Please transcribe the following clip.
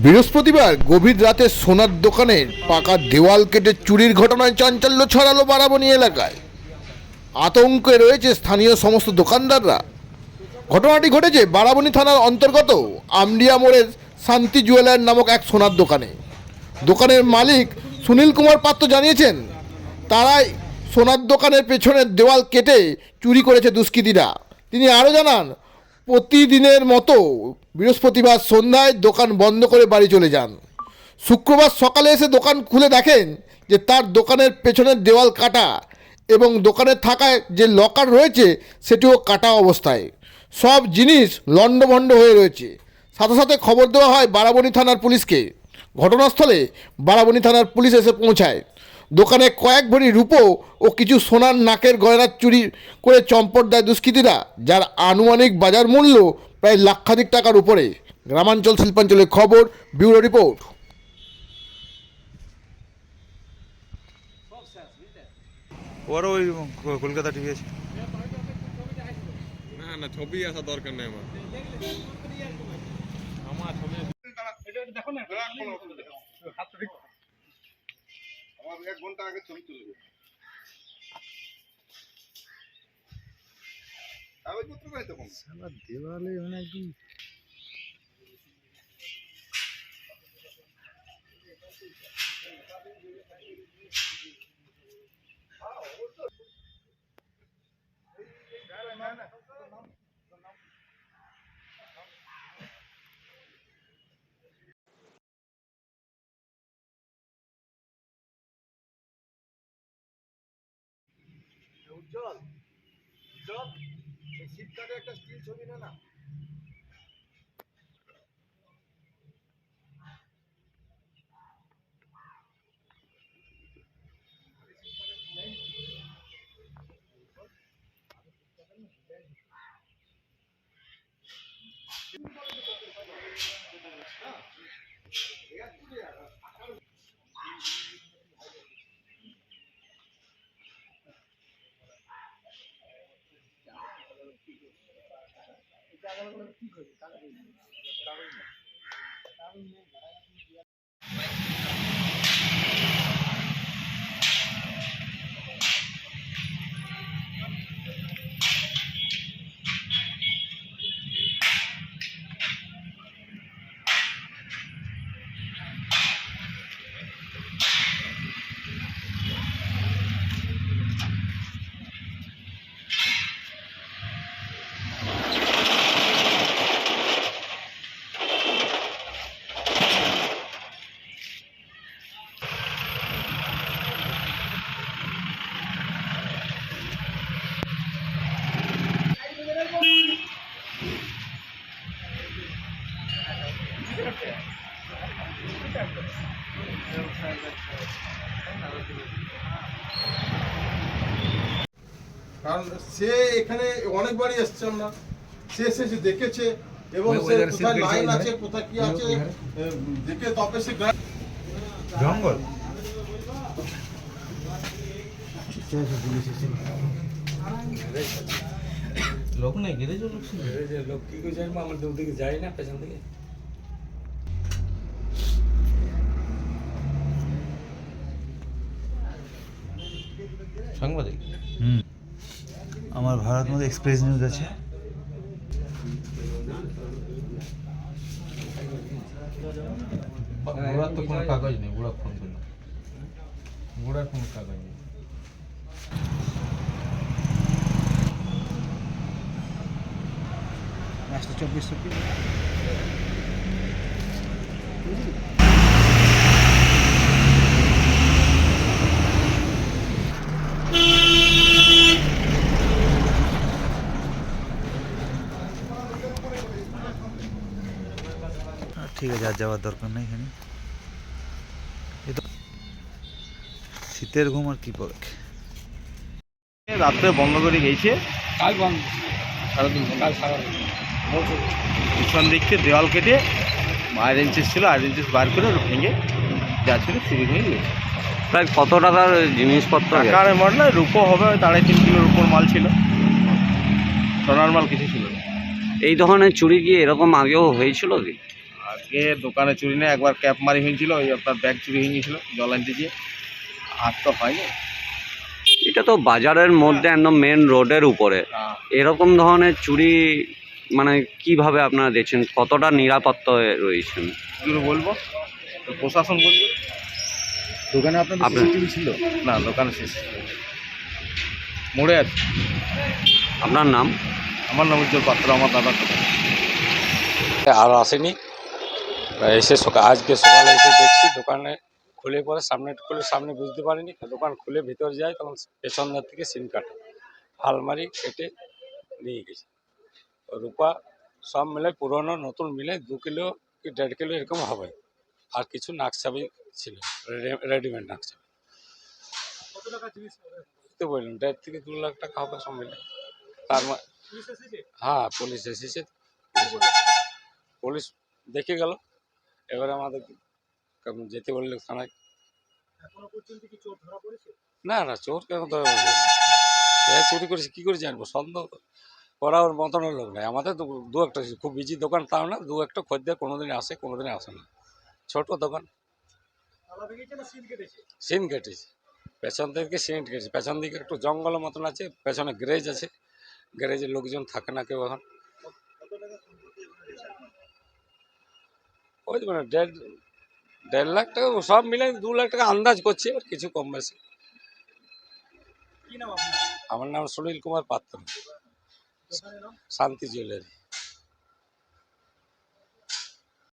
বৃহস্পতিবার গভীর রাতে সোনার দোকানের পাকা দেওয়াল কেটে চুরির ঘটনায় চাঞ্চল্য ছড়ালো বারাবণী এলাকায়। আতঙ্কে রয়েছে স্থানীয় সমস্ত দোকানদাররা। ঘটনাটি ঘটেছে বারাবণী থানার অন্তর্গত আমডিয়া মোড়ের শান্তি জুয়েলার নামক এক সোনার দোকানে। দোকানের মালিক সুনীল কুমার পাত্র জানিয়েছেন, তারাই সোনার দোকানের পেছনের দেওয়াল কেটে চুরি করেছে দুষ্কৃতীরা। তিনি আরও জানান প্রতিদিনের মতো বৃহস্পতিবার সন্ধ্যায় দোকান বন্ধ করে বাড়ি চলে যান। শুক্রবার সকালে এসে দোকান খুলে দেখেন যে তার দোকানের পেছনের দেওয়াল কাটা এবং দোকানে থাকা যে লকার রয়েছে, সেটিও কাটা অবস্থায়। সব জিনিস লণ্ডভণ্ড হয়ে রয়েছে। সাথে সাথে খবর দেওয়া হয় বারাবণী থানার পুলিশকে। ঘটনাস্থলে বারাবণী থানার পুলিশ এসে পৌঁছায়। দোকানে কয়েক ভরি রূপো ও কিছু সোনার নাকের গয়না চুরি করে চম্পট দেয় দুষ্কৃতীরা যার আনুমানিক বাজার মূল্য প্রায় লাক্ষাধিক টাকার উপরে। গ্রামাঞ্চল শিল্পাঞ্চলের খবর ব্যুরো রিপোর্ট। ওরও ওই কলকাতা ঠিক আছে। না না ছবি আসা দরকার নেই আমার। আমার এক ঘণ্টা আগে ছবি তুলবে কাগজপত্র নাই তখন দেওয়ালে মানে একদম উজ্জ্বল জল শীতকালে একটা স্টিল ছবি না না? কারণ সে এখানে অনেকবারই এসছে আমরা। সে এসে সে দেখেছে এবং সে কোথায় লাইন আছে কোথায় কি আছে দেখে তবে সে জঙ্গল? লোক নাই গেরেজ লোক ছিল। লোক কি করে জানব? আমরা তো ওদিকে যাই না পেছন থেকে সাংবাদিক? হুম। আমার ভারত মধ্যে এক্সপ্রেস নিউজ আছে। বুড়ার তো কোনো কাগজ নেই বুড়া ফোন করল বুড়ার কোনো কাগজ নেই ঠিক আছে আর যাওয়ার দরকার নেই এখানে। শীতের ঘুম আর কি পড়ে? রাত্রে বন্ধ করে গেছে। কাল বন্ধ। সারাদিন কাল সারাদিন পিছন দিককে দেওয়াল কেটে আট ইঞ্চিস ছিল আট ইঞ্চিস বার করে ভেঙে যা ছিল চুরি হয়ে গেছে প্রায় কত টাকার জিনিসপত্র? টাকার এমাউন্ট না রূপো হবে আড়াই তিন কিলোর উপর মাল ছিল। সোনার মাল কিছু ছিল এই ধরনের চুরি কি এরকম আগেও হয়েছিল কি? আজকে দোকানে চুরি না একবার ক্যাপ মারি হয়েছিল ওই আপনার ব্যাগ চুরি হয়ে গিয়েছিল জল আনতে গিয়ে। আর তো হয়নি। এটা তো বাজারের মধ্যে একদম মেন রোডের উপরে। হ্যাঁ। এরকম ধরনের চুরি মানে কীভাবে আপনারা দেখছেন? কতটা নিরাপত্তায় রয়েছেন কি বলব? তো প্রশাসন বলবে। দোকানে আপনার- ছিল? না দোকানে শেষ মোড়ে আছে। আপনার নাম? আমার নাম উজ্জ্বল পাত্র আমার দাদা। আর আসেনি। এসে সকাল আজকে সকালে এসে দেখছি দোকানে খুলে পরে সামনে খুলে সামনে বুঝতে পারিনি। দোকান খুলে ভিতরে যায় তখন পেছন দিক থেকে সিম কাটা আলমারি কেটে নিয়ে গেছে। রূপা সব মিলে পুরনো নতুন মিলে দু কিলো কি দেড় কিলো এরকম হবে। আর কিছু নাকছাবি ছিল রেডিমেড নাকছাবি তো বললাম দেড় থেকে দু লাখ টাকা হবে সব মিলে। তার হ্যাঁ পুলিশ এসেছে। পুলিশ দেখে গেল। এবারে আমাদের যেতে বললে থানায়। না না চোর কেন ধরে কে চুরি করেছে কী করে জানব? সন্দেহ করার মতন লোক নাই আমাদের দু একটা খুব বিজি দোকান তাও না দু একটা খদ্দের কোনোদিন আসে কোনোদিন আসে না। ছোট দোকান। সিন কেটেছে? পেছন থেকে সিন কেটেছে। পেছন দিকে একটু জঙ্গলের মতন আছে পেছনে গ্যারেজ আছে। গ্যারেজে লোকজন থাকে না কেউ এখন। ওই মানে দেড় দেড় লাখ টাকা সব মিলে দু লাখ টাকা আন্দাজ করছি এবার কিছু কম বেশি। আমার নাম সুনীল কুমার পাত্র। শান্তি জুয়েলারি।